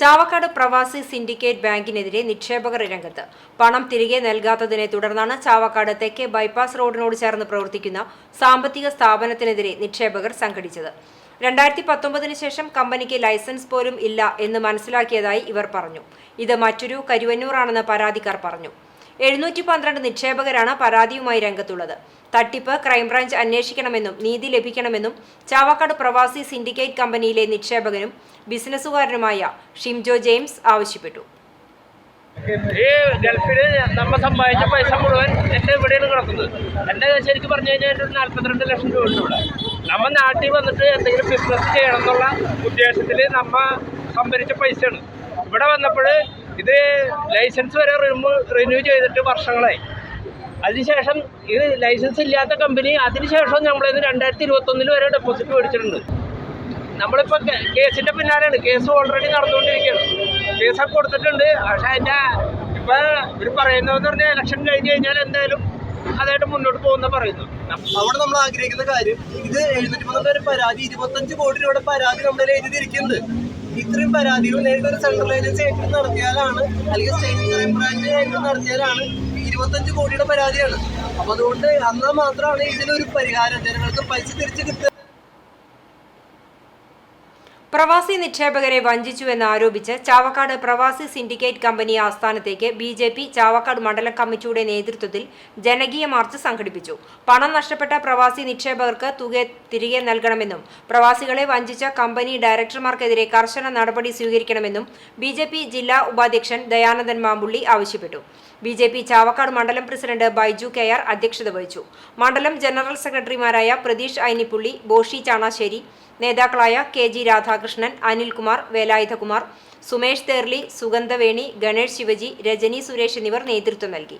ചാവക്കാട് പ്രവാസി സിൻഡിക്കേറ്റ് ബാങ്കിനെതിരെ നിക്ഷേപകർ രംഗത്ത്. പണം തിരികെ നൽകാത്തതിനെ തുടർന്നാണ് ചാവക്കാട് തെക്കേ ബൈപ്പാസ് റോഡിനോട് ചേർന്ന് പ്രവർത്തിക്കുന്ന സാമ്പത്തിക സ്ഥാപനത്തിനെതിരെ നിക്ഷേപകർ സംഘടിച്ചത്. രണ്ടായിരത്തി പത്തൊമ്പതിന് ശേഷം കമ്പനിക്ക് ലൈസൻസ് പോലും ഇല്ല എന്ന് മനസ്സിലാക്കിയതായി ഇവർ പറഞ്ഞു. ഇത് മറ്റൊരു കരുവന്നൂറാണെന്ന് പരാതിക്കാർ പറഞ്ഞു. എഴുന്നൂറ്റി പന്ത്രണ്ട് നിക്ഷേപകരാണ് പരാതിയുമായി രംഗത്തുള്ളത്. തട്ടിപ്പ് ക്രൈംബ്രാഞ്ച് അന്വേഷിക്കണമെന്നും നീതി ലഭിക്കണമെന്നും ചാവക്കാട് പ്രവാസി സിൻഡിക്കേറ്റ് കമ്പനിയിലെ നിക്ഷേപകനും ബിസിനസ്സുകാരനുമായ ഷിംജോ ജെയിംസ് ആവശ്യപ്പെട്ടു. ഈ ഗൾഫിൽ നമ്മ സമ്പാദിച്ച പൈസ മുഴുവൻ എന്റെ ഇവിടെയാണ് കിടക്കുന്നത്. എന്റെ ശരിക്കും പറഞ്ഞു കഴിഞ്ഞാൽ ഒരു നാൽപ്പത്തിരണ്ട് ലക്ഷം രൂപ ഉണ്ട് ഇവിടെ. നമ്മ നാട്ടിൽ വന്നിട്ട് എന്തെങ്കിലും ബിസിനസ് ചെയ്യണം എന്നുള്ള ഉദ്ദേശത്തിൽ നമ്മൾ സംഭരിച്ച പൈസയാണ്. ഇവിടെ വന്നപ്പോൾ ഇത് ലൈസൻസ് വരെ റിന്യൂ ചെയ്തിട്ട് വർഷങ്ങളായി. അതിനുശേഷം ഇത് ലൈസൻസ് ഇല്ലാത്ത കമ്പനി അതിനുശേഷം നമ്മളിന്ന് രണ്ടായിരത്തി ഇരുപത്തൊന്നിൽ വരെ ഡെപ്പോസിറ്റ് മേടിച്ചിട്ടുണ്ട്. നമ്മളിപ്പോൾ കേസിന്റെ പിന്നാലെയാണ്. കേസ് ഓൾറെഡി നടന്നുകൊണ്ടിരിക്കുകയാണ്. കേസൊക്കെ കൊടുത്തിട്ടുണ്ട്. പക്ഷേ അതിന്റെ ഇപ്പോൾ ഇവർ പറയുന്നതെന്ന് പറഞ്ഞാൽ ഇലക്ഷൻ കഴിഞ്ഞ് കഴിഞ്ഞാൽ എന്തായാലും അതായിട്ട് മുന്നോട്ട് പോകുന്ന പറയുന്നു അവിടെ നമ്മൾ ആഗ്രഹിക്കുന്ന കാര്യം ഇത് എഴുന്നൂറ്റി പന്ത്രണ്ട് പേര് പരാതി ഇരുപത്തഞ്ച് കോടി രൂപയുടെ പരാതി നമ്മുടെ എഴുതിയിരിക്കുന്നത് ഇത്രയും പരാതികൾ നേരിട്ട് ഒരു സെൻട്രൽ ഏജൻസി ആയിട്ട് നടത്തിയാലാണ് അല്ലെങ്കിൽ സ്റ്റേറ്റ് ക്രൈം ബ്രാഞ്ച് ആയിട്ട് നടത്തിയാലാണ് ഇരുപത്തഞ്ച് കോടിയുടെ പരാതിയാണ്. അപ്പൊ അതുകൊണ്ട് എന്നാൽ മാത്രമാണ് ഇതിനൊരു പരിഹാരം. ജനങ്ങൾക്ക് പൈസ തിരിച്ചു കിട്ടുക. പ്രവാസി നിക്ഷേപകരെ വഞ്ചിച്ചുവെന്ന് ആരോപിച്ച് ചാവക്കാട് പ്രവാസി സിൻഡിക്കേറ്റ് കമ്പനി ആസ്ഥാനത്തേക്ക് ബി ജെ പി ചാവക്കാട് മണ്ഡലം കമ്മിറ്റിയുടെ നേതൃത്വത്തിൽ ജനകീയ മാർച്ച് സംഘടിപ്പിച്ചു. പണം നഷ്ടപ്പെട്ട പ്രവാസി നിക്ഷേപകർക്ക് തുക തിരികെ നൽകണമെന്നും പ്രവാസികളെ വഞ്ചിച്ച കമ്പനി ഡയറക്ടർമാർക്കെതിരെ കർശന നടപടി സ്വീകരിക്കണമെന്നും ബി ജില്ലാ ഉപാധ്യക്ഷൻ ദയാനന്ദൻ മാമ്പുള്ളി ആവശ്യപ്പെട്ടു. ബി ജെ പി ചാവക്കാട് മണ്ഡലം പ്രസിഡന്റ് ബൈജു കെ ആർ അധ്യക്ഷത വഹിച്ചു. മണ്ഡലം ജനറൽ സെക്രട്ടറിമാരായ പ്രതീഷ് ഐനിപ്പുള്ളി ബോഷി ചാണാശ്ശേരി നേതാക്കളായ കെ ജി രാധാകൃഷ്ണൻ അനിൽകുമാർ വേലായുധകുമാർ സുമേഷ് തേർലി സുഗന്ധവേണി ഗണേഷ് ശിവജി രജനി സുരേഷ് എന്നിവർ നേതൃത്വം നൽകി.